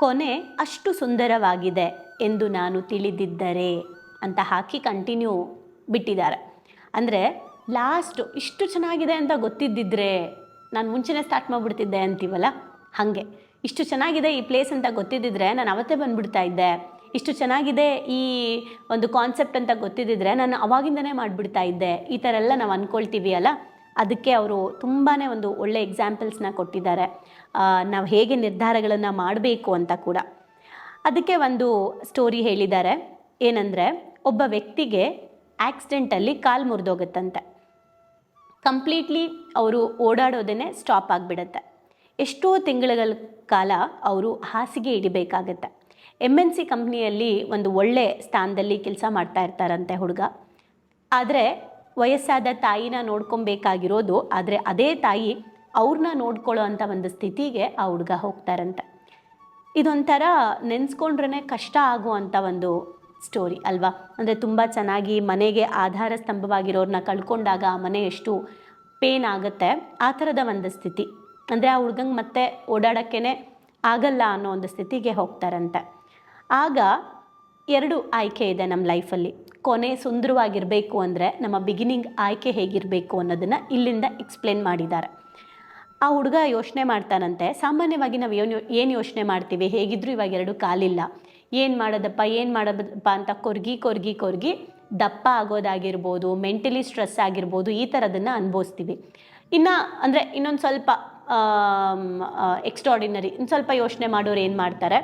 ಕೊನೆ ಅಷ್ಟು ಸುಂದರವಾಗಿದೆ ಎಂದು ನಾನು ತಿಳಿದಿದ್ದರೆ ಅಂತ ಹಾಕಿ ಕಂಟಿನ್ಯೂ ಬಿಟ್ಟಿದ್ದಾರೆ. ಅಂದರೆ ಲಾಸ್ಟು ಇಷ್ಟು ಚೆನ್ನಾಗಿದೆ ಅಂತ ಗೊತ್ತಿದ್ದಿದ್ರೆ ನಾನು ಮುಂಚೆನೇ ಸ್ಟಾರ್ಟ್ ಮಾಡಿಬಿಡ್ತಿದ್ದೆ ಅಂತೀವಲ್ಲ? ಹಾಗೆ. ಇಷ್ಟು ಚೆನ್ನಾಗಿದೆ ಈ ಪ್ಲೇಸ್ ಅಂತ ಗೊತ್ತಿದ್ದಿದ್ರೆ ನಾನು ಅವತ್ತೇ ಬಂದುಬಿಡ್ತಾ ಇದ್ದೆ. ಇಷ್ಟು ಚೆನ್ನಾಗಿದೆ ಈ ಒಂದು ಕಾನ್ಸೆಪ್ಟ್ ಅಂತ ಗೊತ್ತಿದ್ದಿದ್ರೆ ನಾನು ಅವಾಗಿಂದನೇ ಮಾಡಿಬಿಡ್ತಾ ಇದ್ದೆ. ಈ ಥರ ಎಲ್ಲ ನಾವು ಅಂದ್ಕೊಳ್ತೀವಿ ಅಲ್ಲ? ಅದಕ್ಕೆ ಅವರು ತುಂಬಾ ಒಂದು ಒಳ್ಳೆ ಎಕ್ಸಾಂಪಲ್ಸ್ನ ಕೊಟ್ಟಿದ್ದಾರೆ. ನಾವು ಹೇಗೆ ನಿರ್ಧಾರಗಳನ್ನು ಮಾಡಬೇಕು ಅಂತ ಕೂಡ. ಅದಕ್ಕೆ ಒಂದು ಸ್ಟೋರಿ ಹೇಳಿದ್ದಾರೆ. ಏನಂದರೆ, ಒಬ್ಬ ವ್ಯಕ್ತಿಗೆ ಆಕ್ಸಿಡೆಂಟಲ್ಲಿ ಕಾಲು ಮುರಿದೋಗುತ್ತಂತೆ. ಕಂಪ್ಲೀಟ್ಲಿ ಅವರು ಓಡಾಡೋದೇ ಸ್ಟಾಪ್ ಆಗಿಬಿಡತ್ತೆ. ಎಷ್ಟೋ ತಿಂಗಳುಗಳ ಕಾಲ ಅವರು ಹಾಸಿಗೆ ಇಡಿಬೇಕಾಗತ್ತೆ ಎಂ ಎನ್ ಸಿ ಕಂಪ್ನಿಯಲ್ಲಿ ಒಂದು ಒಳ್ಳೆ ಸ್ಥಾನದಲ್ಲಿ ಕೆಲಸ ಮಾಡ್ತಾ ಇರ್ತಾರಂತೆ ಹುಡುಗ. ಆದರೆ ವಯಸ್ಸಾದ ತಾಯಿನ ನೋಡ್ಕೊಬೇಕಾಗಿರೋದು, ಆದರೆ ಅದೇ ತಾಯಿ ಅವ್ರನ್ನ ನೋಡ್ಕೊಳ್ಳೋ ಅಂಥ ಒಂದು ಸ್ಥಿತಿಗೆ ಆ ಹುಡುಗ ಹೋಗ್ತಾರಂತೆ. ಇದೊಂಥರ ನೆನೆಸ್ಕೊಂಡ್ರೇ ಕಷ್ಟ ಆಗುವಂಥ ಒಂದು ಸ್ಟೋರಿ ಅಲ್ವಾ? ಅಂದರೆ ತುಂಬ ಚೆನ್ನಾಗಿ ಮನೆಗೆ ಆಧಾರ ಸ್ತಂಭವಾಗಿರೋರನ್ನ ಕಳ್ಕೊಂಡಾಗ ಆ ಮನೆ ಎಷ್ಟು ಪೇನ್ ಆಗುತ್ತೆ, ಆ ಥರದ ಒಂದು ಸ್ಥಿತಿ. ಅಂದರೆ ಆ ಹುಡ್ಗಂಗೆ ಮತ್ತೆ ಓಡಾಡೋಕ್ಕೇ ಆಗಲ್ಲ ಅನ್ನೋ ಒಂದು ಸ್ಥಿತಿಗೆ ಹೋಗ್ತಾರಂತೆ. ಆಗ ಎರಡು ಆಯ್ಕೆ ಇದೆ ನಮ್ಮ ಲೈಫಲ್ಲಿ. ಕೊನೆ ಸುಂದರವಾಗಿರಬೇಕು ಅಂದರೆ ನಮ್ಮ ಬಿಗಿನಿಂಗ್ ಆಯ್ಕೆ ಹೇಗಿರಬೇಕು ಅನ್ನೋದನ್ನು ಇಲ್ಲಿಂದ ಎಕ್ಸ್ಪ್ಲೇನ್ ಮಾಡಿದ್ದಾರೆ. ಆ ಹುಡುಗ ಯೋಚನೆ ಮಾಡ್ತಾನಂತೆ, ಸಾಮಾನ್ಯವಾಗಿ ನಾವು ಏನು ಏನು ಯೋಚನೆ ಮಾಡ್ತೀವಿ? ಹೇಗಿದ್ರೂ ಇವಾಗ ಎರಡು ಕಾಲಿಲ್ಲ. ಏನು ಮಾಡೋದಪ್ಪ ಏನು ಮಾಡೋದಪ್ಪ ಅಂತ ಕೊರ್ಗಿ ಕೊರ್ಗಿ ಕೊರ್ಗಿ ದಪ್ಪ ಆಗೋದಾಗಿರ್ಬೋದು ಮೆಂಟಲಿ ಸ್ಟ್ರೆಸ್ ಆಗಿರ್ಬೋದು, ಈ ಥರದನ್ನು ಅನುಭವಿಸ್ತೀವಿ. ಇನ್ನು ಅಂದರೆ ಇನ್ನೊಂದು ಸ್ವಲ್ಪ ಎಕ್ಸ್ಟ್ರಾಡಿನರಿ ಇನ್ನು ಸ್ವಲ್ಪ ಯೋಚನೆ ಮಾಡೋರು ಏನು ಮಾಡ್ತಾರೆ?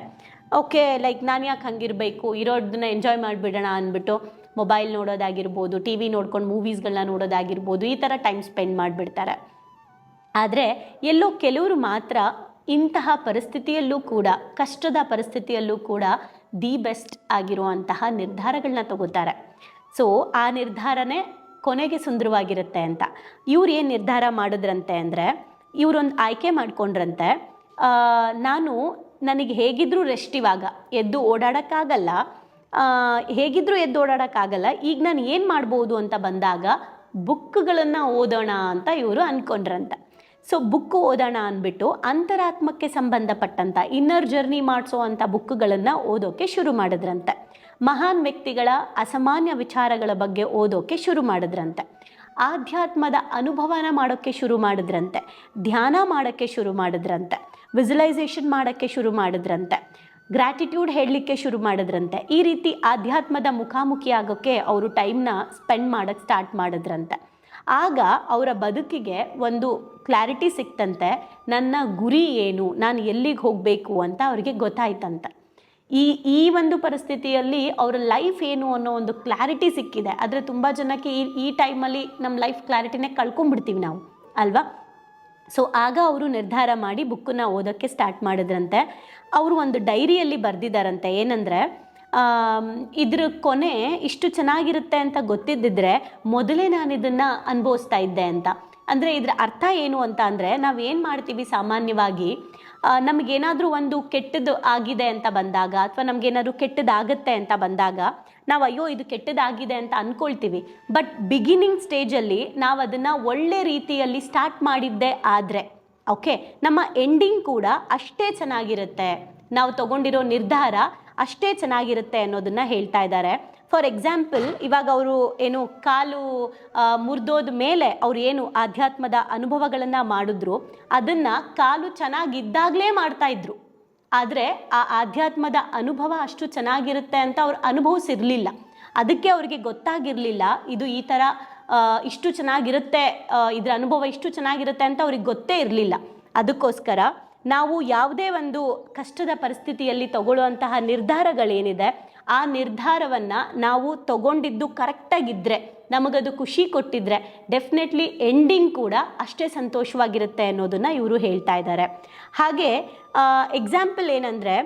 ಓಕೆ ಲೈಕ್ ನಾನು ಯಾಕೆ ಹಂಗಿರಬೇಕು? ಇರೋದನ್ನ ಎಂಜಾಯ್ ಮಾಡಿಬಿಡೋಣ ಅಂದ್ಬಿಟ್ಟು ಮೊಬೈಲ್ ನೋಡೋದಾಗಿರ್ಬೋದು ಟಿ ವಿ ನೋಡ್ಕೊಂಡು ಮೂವೀಸ್ಗಳನ್ನ ನೋಡೋದಾಗಿರ್ಬೋದು, ಈ ಥರ ಟೈಮ್ ಸ್ಪೆಂಡ್ ಮಾಡಿಬಿಡ್ತಾರೆ. ಆದರೆ ಎಲ್ಲೋ ಕೆಲವರು ಮಾತ್ರ ಇಂತಹ ಪರಿಸ್ಥಿತಿಯಲ್ಲೂ ಕೂಡ, ಕಷ್ಟದ ಪರಿಸ್ಥಿತಿಯಲ್ಲೂ ಕೂಡ ದಿ ಬೆಸ್ಟ್ ಆಗಿರುವಂತಹ ನಿರ್ಧಾರಗಳನ್ನ ತಗೋತಾರೆ. ಸೊ ಆ ನಿರ್ಧಾರನೇ ಕೊನೆಗೆ ಸುಂದರವಾಗಿರುತ್ತೆ ಅಂತ. ಇವ್ರು ಏನು ನಿರ್ಧಾರ ಮಾಡಿದ್ರಂತೆ ಅಂದರೆ, ಇವರೊಂದು ಆಯ್ಕೆ ಮಾಡಿಕೊಂಡ್ರಂತೆ. ನಾನು ನನಗೆ ಹೇಗಿದ್ರೂ ರೆಸ್ಟ್ ಇವಾಗ. ಎದ್ದು ಓಡಾಡೋಕ್ಕಾಗಲ್ಲ. ಹೇಗಿದ್ದರೂ ಎದ್ದು ಓಡಾಡೋಕ್ಕಾಗಲ್ಲ. ಈಗ ನಾನು ಏನು ಮಾಡ್ಬೋದು ಅಂತ ಬಂದಾಗ ಬುಕ್ಗಳನ್ನು ಓದೋಣ ಅಂತ ಇವರು ಅಂದ್ಕೊಂಡ್ರಂತ ಸೊ ಬುಕ್ ಓದೋಣ ಅಂದ್ಬಿಟ್ಟು ಅಂತರಾತ್ಮಕ್ಕೆ ಸಂಬಂಧಪಟ್ಟಂಥ ಇನ್ನರ್ ಜರ್ನಿ ಮಾಡಿಸೋ ಅಂಥ ಬುಕ್ಗಳನ್ನು ಓದೋಕ್ಕೆ ಶುರು ಮಾಡಿದ್ರಂತೆ. ಮಹಾನ್ ವ್ಯಕ್ತಿಗಳ ಅಸಾಮಾನ್ಯ ವಿಚಾರಗಳ ಬಗ್ಗೆ ಓದೋಕ್ಕೆ ಶುರು ಮಾಡಿದ್ರಂತೆ. ಆಧ್ಯಾತ್ಮದ ಅನುಭವನ ಮಾಡೋಕ್ಕೆ ಶುರು ಮಾಡಿದ್ರಂತೆ. ಧ್ಯಾನ ಮಾಡೋಕ್ಕೆ ಶುರು ಮಾಡಿದ್ರಂತೆ. ವಿಜುಲೈಸೇಷನ್ ಮಾಡೋಕ್ಕೆ ಶುರು ಮಾಡಿದ್ರಂತೆ. ಗ್ರ್ಯಾಟಿಟ್ಯೂಡ್ ಹೇಳಲಿಕ್ಕೆ ಶುರು ಮಾಡಿದ್ರಂತೆ. ಈ ರೀತಿ ಆಧ್ಯಾತ್ಮದ ಮುಖಾಮುಖಿ ಆಗೋಕ್ಕೆ ಅವರು ಟೈಮ್ನ ಸ್ಪೆಂಡ್ ಮಾಡೋಕ್ಕೆ ಸ್ಟಾರ್ಟ್ ಮಾಡಿದ್ರಂತೆ. ಆಗ ಅವರ ಬದುಕಿಗೆ ಒಂದು ಕ್ಲಾರಿಟಿ ಸಿಕ್ತಂತೆ, ನನ್ನ ಗುರಿ ಏನು, ನಾನು ಎಲ್ಲಿಗೆ ಹೋಗಬೇಕು ಅಂತ ಅವರಿಗೆ ಗೊತ್ತಾಯ್ತಂತೆ. ಈ ಈ ಒಂದು ಪರಿಸ್ಥಿತಿಯಲ್ಲಿ ಅವರ ಲೈಫ್ ಏನು ಅನ್ನೋ ಒಂದು ಕ್ಲಾರಿಟಿ ಸಿಕ್ಕಿದೆ. ಆದರೆ ತುಂಬ ಜನಕ್ಕೆ ಈ ಈ ಟೈಮಲ್ಲಿ ನಮ್ಮ ಲೈಫ್ ಕ್ಲಾರಿಟಿನೇ ಕಳ್ಕೊಂಡ್ಬಿಡ್ತೀವಿ ನಾವು. ಅಲ್ವಾ? ಸೊ ಆಗ ಅವರು ನಿರ್ಧಾರ ಮಾಡಿ ಬುಕ್ಕನ್ನು ಓದೋಕ್ಕೆ ಸ್ಟಾರ್ಟ್ ಮಾಡಿದ್ರಂತೆ. ಅವರು ಒಂದು ಡೈರಿಯಲ್ಲಿ ಬರೆದಿದ್ದಾರಂತೆ. ಏನಂದರೆ ಇದ್ರ ಕೊನೆ ಇಷ್ಟು ಚೆನ್ನಾಗಿರುತ್ತೆ ಅಂತ ಗೊತ್ತಿದ್ದಿದ್ರೆ ಮೊದಲೇ ನಾನು ಇದನ್ನು ಅನುಭವಿಸ್ತಾ ಇದ್ದೆ ಅಂತ. ಅಂದರೆ ಇದರ ಅರ್ಥ ಏನು ಅಂತ ಅಂದರೆ ನಾವು ಏನು ಮಾಡ್ತೀವಿ ಸಾಮಾನ್ಯವಾಗಿ ನಮಗೇನಾದರೂ ಒಂದು ಕೆಟ್ಟದ್ದು ಆಗಿದೆ ಅಂತ ಬಂದಾಗ ಅಥವಾ ನಮಗೇನಾದ್ರೂ ಕೆಟ್ಟದಾಗತ್ತೆ ಅಂತ ಬಂದಾಗ ನಾವು ಅಯ್ಯೋ ಇದು ಕೆಟ್ಟದಾಗಿದೆ ಅಂತ ಅಂದ್ಕೊಳ್ತೀವಿ ಬಟ್ ಬಿಗಿನಿಂಗ್ ಸ್ಟೇಜಲ್ಲಿ ನಾವು ಅದನ್ನು ಒಳ್ಳೆ ರೀತಿಯಲ್ಲಿ ಸ್ಟಾರ್ಟ್ ಮಾಡಿದ್ದೆ ಆದರೆ ಓಕೆ ನಮ್ಮ ಎಂಡಿಂಗ್ ಕೂಡ ಅಷ್ಟೇ ಚೆನ್ನಾಗಿರುತ್ತೆ. ನಾವು ತಗೊಂಡಿರೋ ನಿರ್ಧಾರ ಅಷ್ಟೇ ಚೆನ್ನಾಗಿರುತ್ತೆ ಅನ್ನೋದನ್ನು ಹೇಳ್ತಾ ಇದ್ದಾರೆ ಫಾರ್ ಎಕ್ಸಾಂಪಲ್ ಇವಾಗ ಅವರು ಏನು ಕಾಲು ಮುರಿದೋದ ಮೇಲೆ ಅವ್ರು ಏನು ಆಧ್ಯಾತ್ಮದ ಅನುಭವಗಳನ್ನು ಮಾಡಿದ್ರು, ಅದನ್ನು ಕಾಲು ಚೆನ್ನಾಗಿದ್ದಾಗಲೇ ಮಾಡ್ತಾ ಇದ್ರು. ಆದರೆ ಆ ಆಧ್ಯಾತ್ಮದ ಅನುಭವ ಅಷ್ಟು ಚೆನ್ನಾಗಿರುತ್ತೆ ಅಂತ ಅವ್ರು ಅನುಭವಿಸಿರಲಿಲ್ಲ ಅದಕ್ಕೆ ಅವರಿಗೆ ಗೊತ್ತಾಗಿರಲಿಲ್ಲ, ಇದು ಈ ಥರ ಇಷ್ಟು ಚೆನ್ನಾಗಿರುತ್ತೆ ಇದರ ಅನುಭವ ಇಷ್ಟು ಚೆನ್ನಾಗಿರುತ್ತೆ ಅಂತ ಅವ್ರಿಗೆ ಗೊತ್ತೇ ಇರಲಿಲ್ಲ. ಅದಕ್ಕೋಸ್ಕರ ನಾವು ಯಾವುದೇ ಒಂದು ಕಷ್ಟದ ಪರಿಸ್ಥಿತಿಯಲ್ಲಿ ತಗೊಳ್ಳುವಂತಹ ನಿರ್ಧಾರಗಳೇನಿದೆ ಆ ನಿರ್ಧಾರವನ್ನು ನಾವು ತಗೊಂಡಿದ್ದು ಕರೆಕ್ಟಾಗಿದ್ದರೆ ನಮಗದು ಖುಷಿ ಕೊಟ್ಟಿದ್ರೆ, ಡೆಫಿನೆಟ್ಲಿ ಎಂಡಿಂಗ್ ಕೂಡ ಅಷ್ಟೇ ಸಂತೋಷವಾಗಿರುತ್ತೆ ಅನ್ನೋದನ್ನು ಇವರು ಹೇಳ್ತಾ ಇದ್ದಾರೆ. ಹಾಗೆ ಎಕ್ಸಾಂಪಲ್ ಏನಂದರೆ,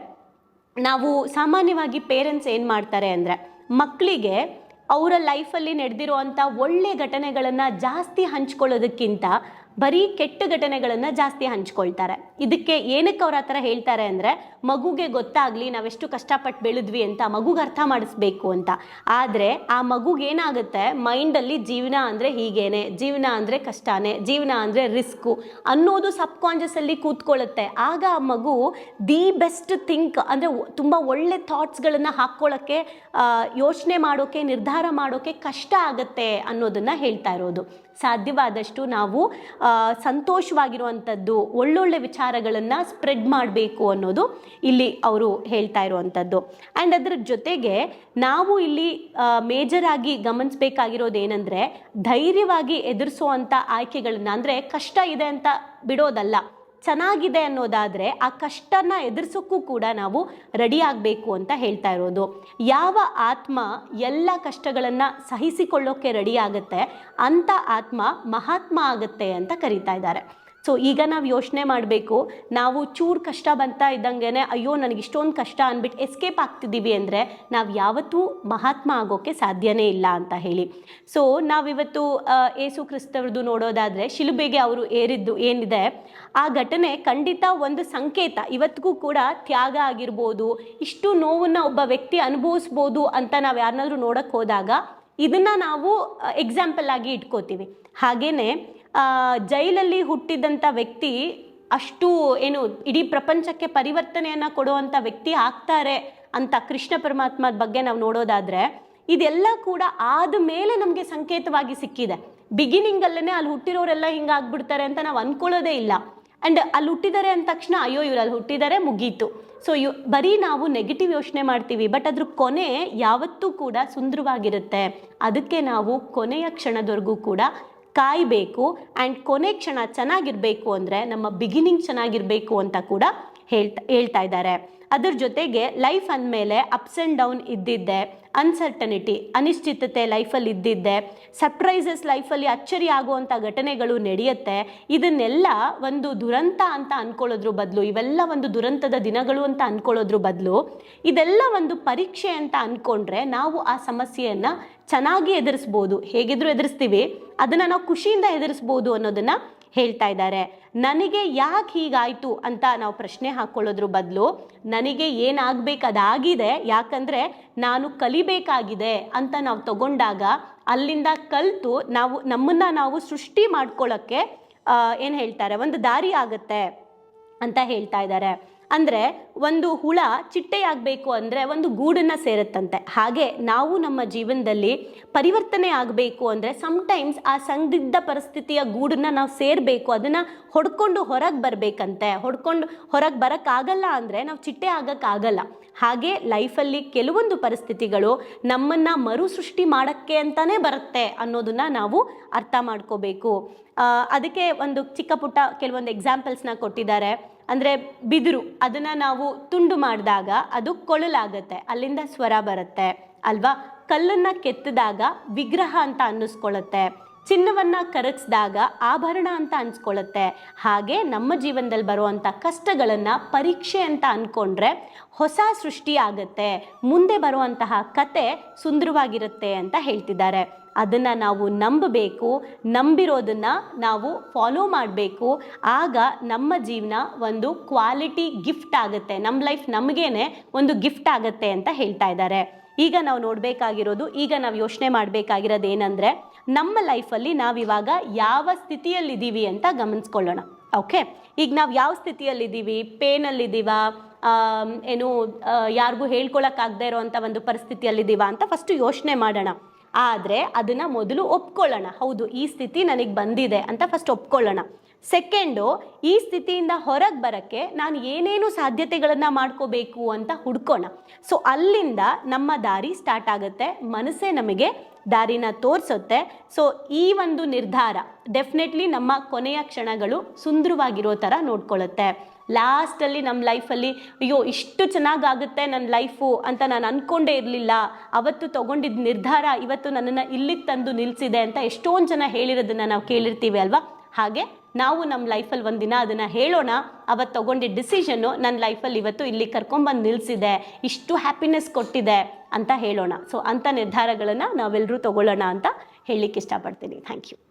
ನಾವು ಸಾಮಾನ್ಯವಾಗಿ ಪೇರೆಂಟ್ಸ್ ಏನು ಮಾಡ್ತಾರೆ ಅಂದರೆ ಮಕ್ಕಳಿಗೆ ಅವರ ಲೈಫಲ್ಲಿ ನಡೆದಿರುವಂಥ ಒಳ್ಳೆ ಘಟನೆಗಳನ್ನು ಜಾಸ್ತಿ ಹಂಚ್ಕೊಳ್ಳೋದಕ್ಕಿಂತ ಬರೀ ಕೆಟ್ಟ ಘಟನೆಗಳನ್ನು ಜಾಸ್ತಿ ಹಂಚ್ಕೊಳ್ತಾರೆ. ಇದಕ್ಕೆ ಏನಕ್ಕೆ ಅವ್ರ ಆ ಥರ ಹೇಳ್ತಾರೆ ಅಂದರೆ, ಮಗುಗೆ ಗೊತ್ತಾಗಲಿ ನಾವೆಷ್ಟು ಕಷ್ಟಪಟ್ಟು ಬೆಳೆದ್ವಿ ಅಂತ ಮಗುಗೆ ಅರ್ಥ ಮಾಡಿಸ್ಬೇಕು ಅಂತ. ಆದರೆ ಆ ಮಗುಗೆ ಏನಾಗುತ್ತೆ ಮೈಂಡಲ್ಲಿ ಜೀವನ ಅಂದರೆ ಹೀಗೇನೆ, ಜೀವನ ಅಂದರೆ ಕಷ್ಟನೇ, ಜೀವನ ಅಂದರೆ ರಿಸ್ಕು ಅನ್ನೋದು ಸಬ್ ಕಾನ್ಷಿಯಸಲ್ಲಿ ಕೂತ್ಕೊಳ್ಳುತ್ತೆ ಆಗ ಆ ಮಗು ದಿ ಬೆಸ್ಟ್ ಥಿಂಕ್ ಅಂದರೆ ತುಂಬ ಒಳ್ಳೆ ಥಾಟ್ಸ್ಗಳನ್ನು ಹಾಕ್ಕೊಳ್ಳೋಕ್ಕೆ ಯೋಚನೆ ಮಾಡೋಕ್ಕೆ ನಿರ್ಧಾರ ಮಾಡೋಕ್ಕೆ ಕಷ್ಟ ಆಗುತ್ತೆ ಅನ್ನೋದನ್ನು ಹೇಳ್ತಾ ಇರೋದು. ಸಾಧ್ಯವಾದಷ್ಟು ನಾವು ಸಂತೋಷವಾಗಿರುವಂಥದ್ದು, ಒಳ್ಳೊಳ್ಳೆ ವಿಚಾರಗಳನ್ನು ಸ್ಪ್ರೆಡ್ ಮಾಡಬೇಕು ಅನ್ನೋದು ಇಲ್ಲಿ ಅವರು ಹೇಳ್ತಾ ಇರುವಂಥದ್ದು. ಆ್ಯಂಡ್ ಅದರ ಜೊತೆಗೆ ನಾವು ಇಲ್ಲಿ ಮೇಜರ್ ಆಗಿ ಗಮನಿಸಬೇಕಾಗಿರೋದು ಏನಂದರೆ ಧೈರ್ಯವಾಗಿ ಎದುರಿಸುವಂಥ ಆಯ್ಕೆಗಳನ್ನ, ಅಂದರೆ ಕಷ್ಟ ಇದೆ ಅಂತ ಬಿಡೋದಲ್ಲ. ಚೆನ್ನಾಗಿದೆ ಅನ್ನೋದಾದರೆ ಆ ಕಷ್ಟನ ಎದುರಿಸೋಕ್ಕೂ ಕೂಡ ನಾವು ರೆಡಿ ಆಗಬೇಕು ಅಂತ ಹೇಳ್ತಾ ಇರೋದು. ಯಾವ ಆತ್ಮ ಎಲ್ಲ ಕಷ್ಟಗಳನ್ನು ಸಹಿಸಿಕೊಳ್ಳೋಕ್ಕೆ ರೆಡಿ ಆಗುತ್ತೆ ಅಂಥ ಆತ್ಮ ಮಹಾತ್ಮ ಆಗುತ್ತೆ ಅಂತ ಕರೀತಾ ಇದ್ದಾರೆ. ಸೊ ಈಗ ನಾವು ಯೋಚನೆ ಮಾಡಬೇಕು ನಾವು ಚೂರು ಕಷ್ಟ ಬಂತಾ ಇದ್ದಂಗೆ ಅಯ್ಯೋ ನನಗೆ ಇಷ್ಟೊಂದು ಕಷ್ಟ ಅಂದ್ಬಿಟ್ಟು ಎಸ್ಕೇಪ್ ಆಗ್ತಿದ್ದೀವಿ ಅಂದರೆ ನಾವು ಯಾವತ್ತೂ ಮಹಾತ್ಮ ಆಗೋಕ್ಕೆ ಸಾಧ್ಯನೇ ಇಲ್ಲ ಅಂತ ಹೇಳಿ. ಸೊ ನಾವಿವತ್ತು ಏಸು ಕ್ರಿಸ್ತವ್ರದ್ದು ನೋಡೋದಾದರೆ ಶಿಲುಬೆಗೆ ಅವರು ಏರಿದ್ದು ಏನಿದೆ ಆ ಘಟನೆ ಖಂಡಿತ ಒಂದು ಸಂಕೇತ. ಇವತ್ತಿಗೂ ಕೂಡ ತ್ಯಾಗ ಆಗಿರ್ಬೋದು ಇಷ್ಟು ನೋವನ್ನು ಒಬ್ಬ ವ್ಯಕ್ತಿ ಅನುಭವಿಸ್ಬೋದು ಅಂತ ನಾವು ಯಾರನ್ನಾದ್ರೂ ನೋಡೋಕ್ಕೆ ಹೋದಾಗ ಇದನ್ನು ನಾವು ಎಕ್ಸಾಂಪಲ್ ಆಗಿ ಇಟ್ಕೋತೀವಿ. ಹಾಗೇನೆ ಆ, ಜೈಲಲ್ಲಿ ಹುಟ್ಟಿದಂಥ ವ್ಯಕ್ತಿ ಅಷ್ಟು ಏನು ಇಡೀ ಪ್ರಪಂಚಕ್ಕೆ ಪರಿವರ್ತನೆಯನ್ನು ಕೊಡುವಂಥ ವ್ಯಕ್ತಿ ಆಗ್ತಾರೆ ಅಂತ ಕೃಷ್ಣ ಪರಮಾತ್ಮದ ಬಗ್ಗೆ ನಾವು ನೋಡೋದಾದ್ರೆ, ಇದೆಲ್ಲ ಕೂಡ ಆದ ಮೇಲೆ ನಮಗೆ ಸಂಕೇತವಾಗಿ ಸಿಕ್ಕಿದೆ. ಬಿಗಿನಿಂಗಲ್ಲೇ ಅಲ್ಲಿ ಹುಟ್ಟಿರೋರೆಲ್ಲ ಹಿಂಗಾಗ್ಬಿಡ್ತಾರೆ ಅಂತ ನಾವು ಅನ್ಕೊಳ್ಳೋದೇ ಇಲ್ಲ. ಆ್ಯಂಡ್ ಅಲ್ಲಿ ಹುಟ್ಟಿದ್ದಾರೆ ಅಂದ ತಕ್ಷಣ, ಅಯ್ಯೋ ಇವ್ರು ಅಲ್ಲಿ ಹುಟ್ಟಿದ್ದಾರೆ ಮುಗೀತು. ಸೊ ಇವ್ ಬರೀ ನಾವು ನೆಗೆಟಿವ್ ಯೋಚನೆ ಮಾಡ್ತೀವಿ ಬಟ್ ಅದ್ರ ಕೊನೆ ಯಾವತ್ತೂ ಕೂಡ ಸುಂದರವಾಗಿರುತ್ತೆ. ಅದಕ್ಕೆ ನಾವು ಕೊನೆಯ ಕ್ಷಣದವರೆಗೂ ಕೂಡ ಕಾಯಬೇಕು ಆ್ಯಂಡ್ ಕೊನೆ ಕ್ಷಣ ಚೆನ್ನಾಗಿರಬೇಕು ಅಂದರೆ ನಮ್ಮ ಬಿಗಿನಿಂಗ್ ಚೆನ್ನಾಗಿರಬೇಕು ಅಂತ ಕೂಡ ಹೇಳ್ತಾ ಹೇಳ್ತಾ ಇದ್ದಾರೆ. ಅದರ ಜೊತೆಗೆ ಲೈಫ್ ಅಂದಮೇಲೆ ಅಪ್ಸ್ ಆ್ಯಂಡ್ ಡೌನ್ ಇದ್ದಿದ್ದೆ ಅನ್ಸರ್ಟನಿಟಿ ಅನಿಶ್ಚಿತತೆ ಲೈಫಲ್ಲಿ ಇದ್ದಿದ್ದೆ ಸರ್ಪ್ರೈಸಸ್ ಲೈಫಲ್ಲಿ ಅಚ್ಚರಿ ಆಗುವಂಥ ಘಟನೆಗಳು ನಡೆಯುತ್ತೆ. ಇದನ್ನೆಲ್ಲ ಒಂದು ದುರಂತ ಅಂತ ಅನ್ಕೊಳ್ಳೋದ್ರ ಬದಲು, ಇವೆಲ್ಲ ಒಂದು ದುರಂತದ ದಿನಗಳು ಅಂತ ಅನ್ಕೊಳ್ಳೋದ್ರ ಬದಲು, ಇದೆಲ್ಲ ಒಂದು ಪರೀಕ್ಷೆ ಅಂತ ಅಂದ್ಕೊಂಡ್ರೆ ನಾವು ಆ ಸಮಸ್ಯೆಯನ್ನು ಚೆನ್ನಾಗಿ ಎದುರಿಸ್ಬೋದು. ಹೇಗಿದ್ರು ಎದುರಿಸ್ತೀವಿ. ಅದನ್ನು ನಾವು ಖುಷಿಯಿಂದ ಎದುರಿಸ್ಬೋದು ಅನ್ನೋದನ್ನು ಹೇಳ್ತಾ ಇದ್ದಾರೆ. ನನಗೆ ಯಾಕೆ ಹೀಗಾಯಿತು ಅಂತ ನಾವು ಪ್ರಶ್ನೆ ಹಾಕ್ಕೊಳ್ಳೋದ್ರ ಬದಲು, ನನಗೆ ಏನಾಗಬೇಕು ಅದಾಗಿದೆ, ಯಾಕಂದರೆ ನಾನು ಕಲಿಬೇಕಾಗಿದೆ ಅಂತ ನಾವು ತಗೊಂಡಾಗ ಅಲ್ಲಿಂದ ಕಲಿತು ನಾವು ನಮ್ಮನ್ನು ನಾವು ಸೃಷ್ಟಿ ಮಾಡ್ಕೊಳ್ಳೋಕ್ಕೆ ಏನು ಹೇಳ್ತಾರೆ, ಒಂದು ದಾರಿ ಆಗುತ್ತೆ ಅಂತ ಹೇಳ್ತಾ ಇದ್ದಾರೆ. ಅಂದರೆ ಒಂದು ಹುಳ ಚಿಟ್ಟೆಯಾಗಬೇಕು ಅಂದರೆ ಒಂದು ಗೂಡನ್ನು ಸೇರುತ್ತಂತೆ. ಹಾಗೆ ನಾವು ನಮ್ಮ ಜೀವನದಲ್ಲಿ ಪರಿವರ್ತನೆ ಆಗಬೇಕು ಅಂದರೆ ಸಮ್ಟೈಮ್ಸ್ ಆ ಸಂದಿಗ್ಧ ಪರಿಸ್ಥಿತಿಯ ಗೂಡನ್ನು ನಾವು ಸೇರಬೇಕು, ಅದನ್ನು ಹೊಡ್ಕೊಂಡು ಹೊರಗೆ ಬರಬೇಕಂತೆ. ಹೊಡ್ಕೊಂಡು ಹೊರಗೆ ಬರೋಕ್ಕಾಗಲ್ಲ ಅಂದರೆ ನಾವು ಚಿಟ್ಟೆ ಆಗೋಕ್ಕಾಗಲ್ಲ. ಹಾಗೆ ಲೈಫಲ್ಲಿ ಕೆಲವೊಂದು ಪರಿಸ್ಥಿತಿಗಳು ನಮ್ಮನ್ನು ಮರು ಸೃಷ್ಟಿ ಮಾಡೋಕ್ಕೆ ಅಂತಲೇ ಬರುತ್ತೆ ಅನ್ನೋದನ್ನು ನಾವು ಅರ್ಥ ಮಾಡ್ಕೋಬೇಕು. ಅದಕ್ಕೆ ಒಂದು ಚಿಕ್ಕ ಪುಟ್ಟ ಕೆಲವೊಂದು ಎಕ್ಸಾಂಪಲ್ಸ್ನ ಕೊಟ್ಟಿದ್ದಾರೆ. ಅಂದರೆ ಬಿದಿರು, ಅದನ್ನು ನಾವು ತುಂಡು ಮಾಡಿದಾಗ ಅದು ಕೊಳಲಾಗತ್ತೆ, ಅಲ್ಲಿಂದ ಸ್ವರ ಬರುತ್ತೆ. ಅಲ್ವಾ? ಕಲ್ಲನ್ನು ಕೆತ್ತಿದಾಗ ವಿಗ್ರಹ ಅಂತ ಅನ್ನಿಸ್ಕೊಳ್ಳುತ್ತೆ ಚಿನ್ನವನ್ನು ಕರಗಿಸಿದಾಗ ಆಭರಣ ಅಂತ ಅನ್ಸ್ಕೊಳ್ಳುತ್ತೆ ಹಾಗೆ ನಮ್ಮ ಜೀವನದಲ್ಲಿ ಬರುವಂಥ ಕಷ್ಟಗಳನ್ನು ಪರೀಕ್ಷೆ ಅಂತ ಅಂದ್ಕೊಂಡ್ರೆ ಹೊಸ ಸೃಷ್ಟಿ ಆಗುತ್ತೆ. ಮುಂದೆ ಬರುವಂತಹ ಕತೆ ಸುಂದರವಾಗಿರುತ್ತೆ ಅಂತ ಹೇಳ್ತಿದ್ದಾರೆ. ಅದನ್ನು ನಾವು ನಂಬಬೇಕು, ನಂಬಿರೋದನ್ನು ನಾವು ಫಾಲೋ ಮಾಡಬೇಕು. ಆಗ ನಮ್ಮ ಜೀವನ ಒಂದು ಕ್ವಾಲಿಟಿ ಗಿಫ್ಟ್ ಆಗುತ್ತೆ. ನಮ್ಮ ಲೈಫ್ ನಮಗೇನೆ ಒಂದು ಗಿಫ್ಟ್ ಆಗುತ್ತೆ ಅಂತ ಹೇಳ್ತಾ ಇದ್ದಾರೆ. ಈಗ ನಾವು ನೋಡಬೇಕಾಗಿರೋದು, ಈಗ ನಾವು ಯೋಚನೆ ಮಾಡಬೇಕಾಗಿರೋದು ಏನಂದರೆ, ನಮ್ಮ ಲೈಫಲ್ಲಿ ನಾವಿವಾಗ ಯಾವ ಸ್ಥಿತಿಯಲ್ಲಿದ್ದೀವಿ ಅಂತ ಗಮನಿಸ್ಕೊಳ್ಳೋಣ. ಓಕೆ ಈಗ ನಾವು ಯಾವ ಸ್ಥಿತಿಯಲ್ಲಿದ್ದೀವಿ? ಪೇನಲ್ಲಿದ್ದೀವ ಏನು ಯಾರಿಗೂ ಹೇಳ್ಕೊಳಕ್ಕಾಗದೇ ಇರೋವಂಥ ಒಂದು ಪರಿಸ್ಥಿತಿಯಲ್ಲಿದ್ದೀವ ಅಂತ ಫಸ್ಟು ಯೋಚನೆ ಮಾಡೋಣ. ಆದರೆ ಅದನ್ನು ಮೊದಲು ಒಪ್ಕೊಳ್ಳೋಣ. ಹೌದು, ಈ ಸ್ಥಿತಿ ನನಗೆ ಬಂದಿದೆ ಅಂತ ಫಸ್ಟ್ ಒಪ್ಕೊಳ್ಳೋಣ. ಸೆಕೆಂಡು ಈ ಸ್ಥಿತಿಯಿಂದ ಹೊರಗೆ ಬರೋಕ್ಕೆ ನಾನು ಏನೇನು ಸಾಧ್ಯತೆಗಳನ್ನು ಮಾಡ್ಕೋಬೇಕು ಅಂತ ಹುಡ್ಕೋಣ. ಸೊ ಅಲ್ಲಿಂದ ನಮ್ಮ ದಾರಿ ಸ್ಟಾರ್ಟ್ ಆಗುತ್ತೆ. ಮನಸ್ಸೇ ನಮಗೆ ದಾರಿನ ತೋರಿಸುತ್ತೆ. ಸೊ ಈ ಒಂದು ನಿರ್ಧಾರ ಡೆಫಿನೆಟ್ಲಿ ನಮ್ಮ ಕೊನೆಯ ಕ್ಷಣಗಳು ಸುಂದರವಾಗಿರೋ ಥರ ನೋಡ್ಕೊಳ್ಳುತ್ತೆ ಲಾಸ್ಟಲ್ಲಿ ನಮ್ಮ ಲೈಫಲ್ಲಿ, ಅಯ್ಯೋ, ಇಷ್ಟು ಚೆನ್ನಾಗಾಗುತ್ತೆ ನನ್ನ ಲೈಫು ಅಂತ ನಾನು ಅಂದ್ಕೊಂಡೇ ಇರಲಿಲ್ಲ. ಅವತ್ತು ತೊಗೊಂಡಿದ್ದ ನಿರ್ಧಾರ ಇವತ್ತು ನನ್ನನ್ನು ಇಲ್ಲಿಗೆ ತಂದು ನಿಲ್ಲಿಸಿದೆ ಅಂತ ಎಷ್ಟೊಂದು ಜನ ಹೇಳಿರೋದನ್ನು ನಾವು ಕೇಳಿರ್ತೀವಿ ಅಲ್ವಾ? ಹಾಗೆ ನಾವು ನಮ್ಮ ಲೈಫಲ್ಲಿ ಒಂದಿನ ಅದನ್ನು ಹೇಳೋಣ. ಅವತ್ತು ತೊಗೊಂಡಿದ್ದ ಡಿಸಿಷನ್ನು ನನ್ನ ಲೈಫಲ್ಲಿ ಇವತ್ತು ಇಲ್ಲಿ ಕರ್ಕೊಂಬಂದು ನಿಲ್ಲಿಸಿದೆ ಇಷ್ಟು ಹ್ಯಾಪಿನೆಸ್ ಕೊಟ್ಟಿದೆ ಅಂತ ಹೇಳೋಣ. ಸೊ ಅಂಥ ನಿರ್ಧಾರಗಳನ್ನು ನಾವೆಲ್ಲರೂ ತಗೊಳ್ಳೋಣ ಅಂತ ಹೇಳಲಿಕ್ಕೆ ಇಷ್ಟಪಡ್ತೀನಿ. Thank you